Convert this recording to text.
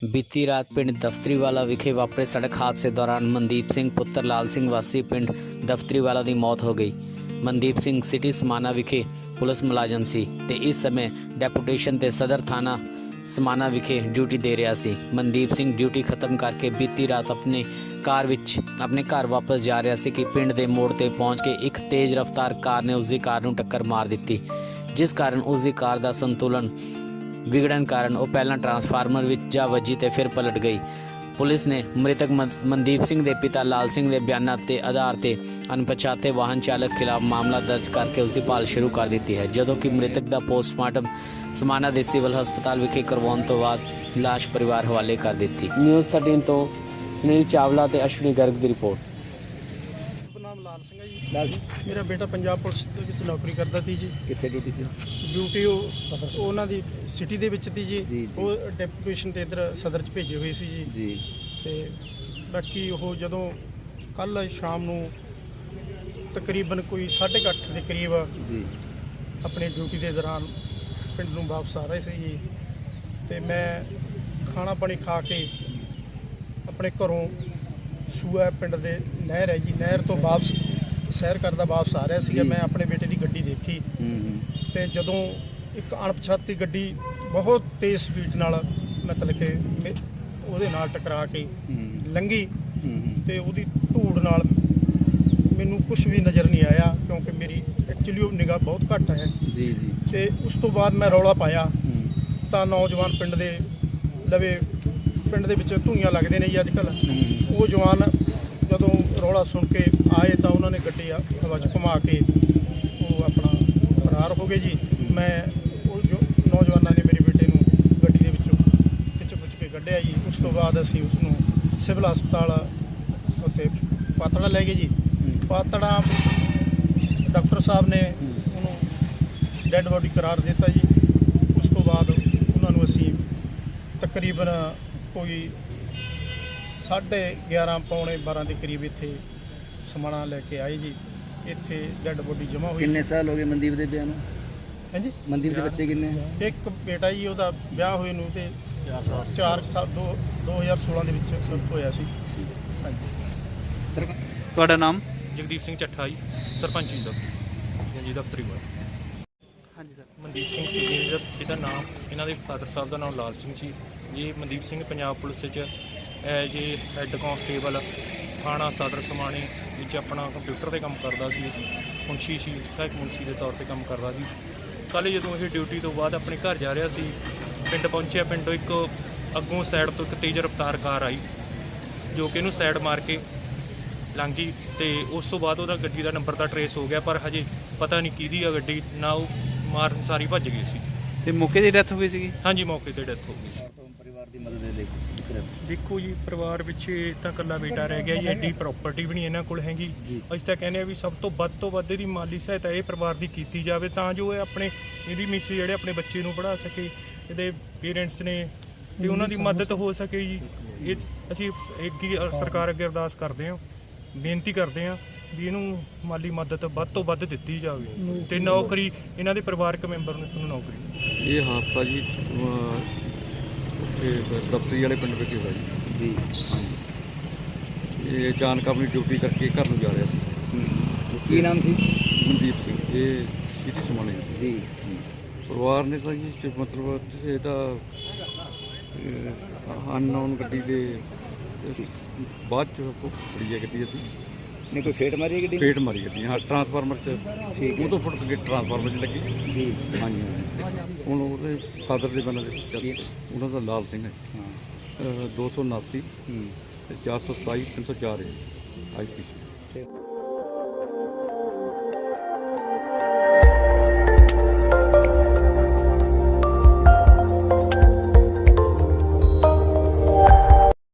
ਬੀਤੀ ਰਾਤ ਪਿੰਡ ਦਫਤਰੀਵਾਲਾ ਵਿਖੇ ਵਾਪਰੇ ਸੜਕ ਹਾਦਸੇ ਦੌਰਾਨ ਮਨਦੀਪ ਸਿੰਘ, ਪੁੱਤਰ ਲਾਲ ਸਿੰਘ ਵਾਸੀ ਪਿੰਡ ਦਫਤਰੀਵਾਲਾ ਦੀ ਮੌਤ ਹੋ ਗਈ। ਮਨਦੀਪ ਸਿੰਘ ਸਿਟੀ ਸਮਾਨਾ ਵਿਖੇ ਪੁਲਿਸ ਮੁਲਾਜ਼ਮ ਸੀ ਤੇ ਇਸ ਸਮੇਂ ਡੈਪੂਟੇਸ਼ਨ ਤੇ ਸਦਰ ਥਾਣਾ ਸਮਾਨਾ ਵਿਖੇ ਡਿਊਟੀ ਦੇ ਰਿਹਾ ਸੀ। ਮਨਦੀਪ ਸਿੰਘ ਡਿਊਟੀ ਖਤਮ ਕਰਕੇ ਬੀਤੀ ਰਾਤ ਆਪਣੇ ਕਾਰ ਵਿੱਚ, ਆਪਣੇ ਘਰ ਵਾਪਸ ਜਾ ਰਿਹਾ ਸੀ ਕਿ ਪਿੰਡ ਦੇ ਮੋੜ ਤੇ ਪਹੁੰਚ ਕੇ ਇੱਕ ਤੇਜ਼ ਰਫ਼ਤਾਰ ਕਾਰ ਨੇ ਉਸ ਦੀ ਕਾਰ ਨੂੰ ਟੱਕਰ ਮਾਰ ਦਿੱਤੀ, ਜਿਸ ਕਾਰਨ ਉਸ ਦੀ ਕਾਰ ਦਾ ਸੰਤੁਲਨ ਵਿਗੜਨ ਕਾਰਨ ਉਹ ਪਹਿਲਾਂ ਟਰਾਂਸਫਾਰਮਰ ਵਿੱਚ ਜਾ ਵੱਜੀ ਤੇ ਫਿਰ ਪਲਟ ਗਈ। ਪੁਲਿਸ ਨੇ ਮ੍ਰਿਤਕ ਮਨ- ਮਨਦੀਪ ਸਿੰਘ ਦੇ ਪਿਤਾ ਲਾਲ ਸਿੰਘ ਦੇ ਬਿਆਨਾਂ ਤੇ ਆਧਾਰ ਤੇ ਅਣਪਛਾਤੇ ਵਾਹਨ ਚਾਲਕ ਖਿਲਾਫ ਮਾਮਲਾ ਦਰਜ ਕਰਕੇ ਉਸ ਦੀ ਭਾਲ ਸ਼ੁਰੂ ਕਰ ਦਿੱਤੀ ਹੈ, ਜਦੋਂ ਕਿ ਮ੍ਰਿਤਕ ਦਾ ਪੋਸਟਮਾਰਟਮ ਸਮਾਨਾ ਦੇ ਸਿਵਲ ਹਸਪਤਾਲ ਵਿਖੇ ਕਰਵਾਉਣ ਤੋਂ ਬਾਅਦ ਲਾਸ਼ ਪਰਿਵਾਰ ਹਵਾਲੇ ਕਰ ਦਿੱਤੀ। ਨਿਊਜ਼ 13 ਤੋਂ ਸੁਨੀਲ ਚਾਵਲਾ ਤੇ ਅਸ਼ਵਨੀ ਗਰਗ ਦੀ ਰਿਪੋਰਟ। ਨਾਮ ਲਾਲ ਸਿੰਘ ਹੈ ਜੀ। ਮੇਰਾ ਬੇਟਾ ਪੰਜਾਬ ਪੁਲਿਸ ਦੇ ਵਿੱਚ ਨੌਕਰੀ ਕਰਦਾ ਸੀ ਜੀ। ਕਿੱਥੇ ਡਿਊਟੀ ਸੀ? ਡਿਊਟੀ ਉਹ ਉਹ ਉਹਨਾਂ ਦੀ ਸਿਟੀ ਦੇ ਵਿੱਚ ਸੀ ਜੀ। ਜੀ, ਜੀ। ਉਹ ਡੈਪੂਟੇਸ਼ਨ ਤੇ ਇਧਰ ਸਦਰ ਚ ਭੇਜੇ ਹੋਏ ਸੀ ਜੀ। ਜੀ। ਤੇ ਬਾਕੀ ਉਹ ਜਦੋਂ ਕੱਲ ਸ਼ਾਮ ਨੂੰ ਤਕਰੀਬਨ ਕੋਈ 8:30 ਦੇ ਕਰੀਬ ਜੀ। ਆਪਣੀ ਡਿਊਟੀ ਦੇ ਦੌਰਾਨ ਪਿੰਡ ਨੂੰ ਵਾਪਸ ਆ ਰਹੇ ਸੀ ਜੀ। ਤੇ ਮੈਂ ਖਾਣਾ ਪਾਣੀ ਖਾ ਕੇ ਆਪਣੇ ਘਰੋਂ ਸੂਆ ਪਿੰਡ ਦੇ ਨਹਿਰ ਹੈ ਜੀ ਨਹਿਰ ਤੋਂ ਵਾਪਸ ਸੈਰ ਕਰਦਾ ਵਾਪਸ ਆ ਰਿਹਾ ਸੀਗਾ। ਮੈਂ ਆਪਣੇ ਬੇਟੇ ਦੀ ਗੱਡੀ ਦੇਖੀ। ਤੇ ਜਦੋਂ ਇੱਕ ਅਣਪਛਾਤੀ ਗੱਡੀ ਬਹੁਤ ਤੇਜ਼ ਸਪੀਡ ਨਾਲ ਮਤਲਬ ਕਿ ਉਹਦੇ ਨਾਲ ਟਕਰਾ ਕੇ ਲੰਗੀ ਤੇ ਉਹਦੀ ਧੂੜ ਨਾਲ ਮੈਨੂੰ ਕੁਝ ਵੀ ਨਜ਼ਰ ਨਹੀਂ ਆਇਆ ਕਿਉਂਕਿ ਮੇਰੀ ਐਕਚੁਅਲੀ ਉਹ ਨਿਗਾਹ ਬਹੁਤ ਘੱਟ ਹੈ। ਜੀ ਜੀ। ਤੇ ਉਸ ਤੋਂ ਬਾਅਦ ਮੈਂ ਰੌਲਾ ਪਾਇਆ ਤਾਂ ਨੌਜਵਾਨ ਪਿੰਡ ਦੇ ਲਵੇ ਪਿੰਡ ਦੇ ਵਿੱਚ ਧੂਈਆਂ ਲੱਗਦੇ ਨੇ ਜੀ ਅੱਜ ਕੱਲ। ਉਹ ਜਵਾਨ ਜਦੋਂ ਰੌਲਾ ਸੁਣ ਕੇ ਆਏ ਤਾਂ ਉਹਨਾਂ ਨੇ ਗੱਡੀ ਆ- ਹਵਾ 'ਚ ਘੁਮਾ ਕੇ ਉਹ ਆਪਣਾ ਫਰਾਰ ਹੋ ਗਏ ਜੀ। ਮੈਂ ਉਹ ਜੋ ਨੌਜਵਾਨਾਂ ਨੇ ਮੇਰੇ ਬੇਟੇ ਨੂੰ ਗੱਡੀ ਦੇ ਵਿੱਚੋਂ ਖਿੱਚ ਖੁੱਚ ਕੇ ਕੱਢਿਆ ਜੀ। ਉਸ ਤੋਂ ਬਾਅਦ ਅਸੀਂ ਉਸ ਨੂੰ ਸਿਵਲ ਹਸਪਤਾਲ ਉੱਤੇ ਪਾਤੜਾ ਲੈ ਗਏ ਜੀ। ਪਾਤੜਾ ਡਾਕਟਰ ਸਾਹਿਬ ਨੇ ਉਹਨੂੰ ਡੈੱਡ ਬੋਡੀ ਕਰਾਰ ਦਿੱਤਾ ਜੀ। ਉਸ ਤੋਂ ਬਾਅਦ ਉਹਨਾਂ ਨੂੰ ਅਸੀਂ ਤਕਰੀਬਨ ਕੋਈ 11:30 ਪੌਣੇ 12 ਦੇ ਕਰੀਬ ਇੱਥੇ ਸਮਾਣਾ ਲੈ ਕੇ ਆਏ ਜੀ। ਇੱਥੇ ਡੈੱਡ ਬੋਡੀ ਜਮ੍ਹਾਂ ਹੋਈ। ਕਿੰਨੇ ਸਾਲ ਹੋ ਗਏ ਮਨਦੀਪ ਦੇ ਵਿਆਹ ਨੂੰ? ਹਾਂਜੀ? ਮਨਦੀਪ ਦੇ ਬੱਚੇ ਕਿੰਨੇ? ਇੱਕ ਬੇਟਾ ਜੀ ਉਹਦਾ ਵਿਆਹ ਹੋਏ ਨੂੰ ਤੇ 4 ਸਾਲ ਦੋ 2016 ਦੇ ਵਿੱਚ ਹੋਇਆ ਸੀ। ਹਾਂਜੀ। ਸਰ ਤੁਹਾਡਾ ਨਾਮ? ਜਗਦੀਪ ਸਿੰਘ ਚੱਠਾ ਜੀ ਸਰਪੰਚੀ ਦਾ। ਜੀ ਦਫ਼ਤਰੀ ਵਾਰ ਹਾਂਜੀ ਸਰ। ਮਨਦੀਪ ਸਿੰਘ ਜੀ ਦਾ ਇਹਦਾ ਨਾਮ ਇਹਨਾਂ ਦੇ ਫਾਦਰ ਸਾਹਿਬ ਦਾ ਨਾਮ ਲਾਲ ਸਿੰਘ ਸੀ। ਇਹ ਮਨਦੀਪ ਸਿੰਘ ਪੰਜਾਬ ਪੁਲਿਸ ਵਿੱਚ ਐਜ ਏ ਹੈੱਡ ਕਾਂਸਟੇਬਲ ਥਾਣਾ ਸਦਰ ਸਮਾਣੇ ਵਿੱਚ ਆਪਣਾ ਕੰਪਿਊਟਰ ਤੇ ਕੰਮ ਕਰਦਾ ਸੀ। ਮੁਨਸ਼ੀ ਸੀ ਸਹਾਇਕ ਮੁਨਸ਼ੀ ਦੇ ਤੌਰ ਤੇ ਕੰਮ ਕਰਦਾ ਸੀ। ਕੱਲ੍ਹ ਜਦੋਂ ਇਹ ਡਿਊਟੀ ਤੋਂ ਬਾਅਦ ਆਪਣੇ ਘਰ ਜਾ ਰਿਹਾ ਸੀ ਪਿੰਡ ਪਹੁੰਚਿਆ ਪਿੰਡੋਂ ਇੱਕ ਅੱਗੋਂ ਸਾਈਡ ਤੋਂ ਇੱਕ ਤੇਜ਼ ਰਫ਼ਤਾਰ ਕਾਰ ਆਈ ਜੋ ਕਿ ਇਹਨੂੰ ਸਾਈਡ ਮਾਰ ਕੇ ਲੰਘੀ ਤੇ ਉਸ ਤੋਂ ਬਾਅਦ ਉਹਦਾ ਗੱਡੀ ਦਾ ਨੰਬਰ ਤਾਂ ਟਰੇਸ ਹੋ ਗਿਆ ਪਰ ਹਜੇ ਪਤਾ ਨਹੀਂ ਕਿਹਦੀ ਆ ਗੱਡੀ ਨਾ ਉਹ ਮਾਰਨ ਸਾਰੀ ਭੱਜ ਗਈ ਸੀ। ਤੇ ਮੌਕੇ ਦੀ ਡੈਥ ਹੋ ਗਈ ਸੀਗੀ? ਹਾਂਜੀ ਮੌਕੇ ਤੇ ਡੈਥ ਹੋ ਗਈ ਸੀ। ਦੀ ਮਦਦ ਦੇ ਲਈ? ਕਿਸ ਤਰ੍ਹਾਂ? ਦੇਖੋ ਜੀ ਪਰਿਵਾਰ ਵਿੱਚ ਤਾਂ ਇਕੱਲਾ ਬੇਟਾ ਰਹਿ ਗਿਆ ਜੀ ਐਡੀ ਪ੍ਰਾਪਰਟੀ ਵੀ ਨਹੀਂ ਇਹਨਾਂ ਕੋਲ ਹੈਗੀ। ਅਸੀਂ ਤਾਂ ਕਹਿੰਦੇ ਆ ਵੀ ਸਭ ਤੋਂ ਵੱਧ ਤੋਂ ਵੱਧ ਇਹਦੀ ਮਾਲੀ ਸਹਾਇਤਾ ਇਹ ਪਰਿਵਾਰ ਦੀ ਕੀਤੀ ਜਾਵੇ ਤਾਂ ਜੋ ਇਹ ਆਪਣੇ ਇਹਦੀ ਮਿਸ ਜਿਹੜੇ ਆਪਣੇ ਬੱਚੇ ਨੂੰ ਪੜ੍ਹਾ ਸਕੇ ਇਹਦੇ ਪੇਰੈਂਟਸ ਨੇ ਤੇ ਉਹਨਾਂ ਦੀ ਮਦਦ ਹੋ ਸਕੇ ਜੀ। ਇਹ ਅਸੀਂ ਅੱਗੇ ਸਰਕਾਰ ਅੱਗੇ ਅਰਦਾਸ ਕਰਦੇ ਹਾਂ ਬੇਨਤੀ ਕਰਦੇ ਹਾਂ ਵੀ ਇਹਨੂੰ ਮਾਲੀ ਮਦਦ ਵੱਧ ਤੋਂ ਵੱਧ ਦਿੱਤੀ ਜਾਵੇ ਤੇ ਨੌਕਰੀ ਇਹਨਾਂ ਦੇ ਪਰਿਵਾਰਕ ਮੈਂਬਰ ਨੂੰ ਨੂੰ ਨੌਕਰੀ। ਇਹ ਹਾਦਸਾ ਜੀ ਉੱਥੇ ਦਫਤਰੀ ਵਾਲੇ ਪਿੰਡ ਵਿੱਚ ਹੋਇਆ ਜੀ। ਜੀ। ਇਹ ਅਚਾਨਕ ਆਪਣੀ ਡਿਊਟੀ ਕਰਕੇ ਘਰ ਨੂੰ ਜਾ ਰਿਹਾ ਸੀ। ਕੀ ਨਾਮ ਸੀ? ਮਨਦੀਪ ਸਿੰਘ। ਇਹ ਸਿਟੀ ਸਮਾਣੇ ਜੀ। ਪਰਿਵਾਰ ਨੇ ਤਾਂ ਜੀ ਚ- ਮਤਲਬ ਇਹ ਤਾਂ ਅਨਨੋਨ ਗੱਡੀ ਦੇ ਬਾਅਦ ਚ ਫੜੀ ਹੈ ਗੱਡੀ ਅਸੀਂ। ਨੇ ਕੋਈ ਫੇਟ ਮਾਰੀ ਹੈ ਗੱਡੀ? ਫੇਟ ਮਾਰੀ ਗੱਡੀ। ਹਾਂ ਟਰਾਂਸਫਾਰਮਰ ਚ। ਠੀਕ ਹੈ। ਉਹ ਤੋਂ ਫੁੱਟ ਕੇ ਟਰਾਂਸਫਾਰਮਰ ਚ ਲੱਗੀ। ਜੀ। ਹਾਂਜੀ ਹਾਂਜੀ। ਹੁਣ ਉਹਦੇ ਫਾਦਰ ਦੇ ਬੰਦੇ ਦੇ ਕੀ? ਉਹਨਾਂ ਦਾ ਲਾਲ ਸਿੰਘ ਹੈ ਹਾਂ। ਅਹ 279 ਹੂੰ। ਤੇ 427 304 ਹੈ ਆਈਪੀਸੀ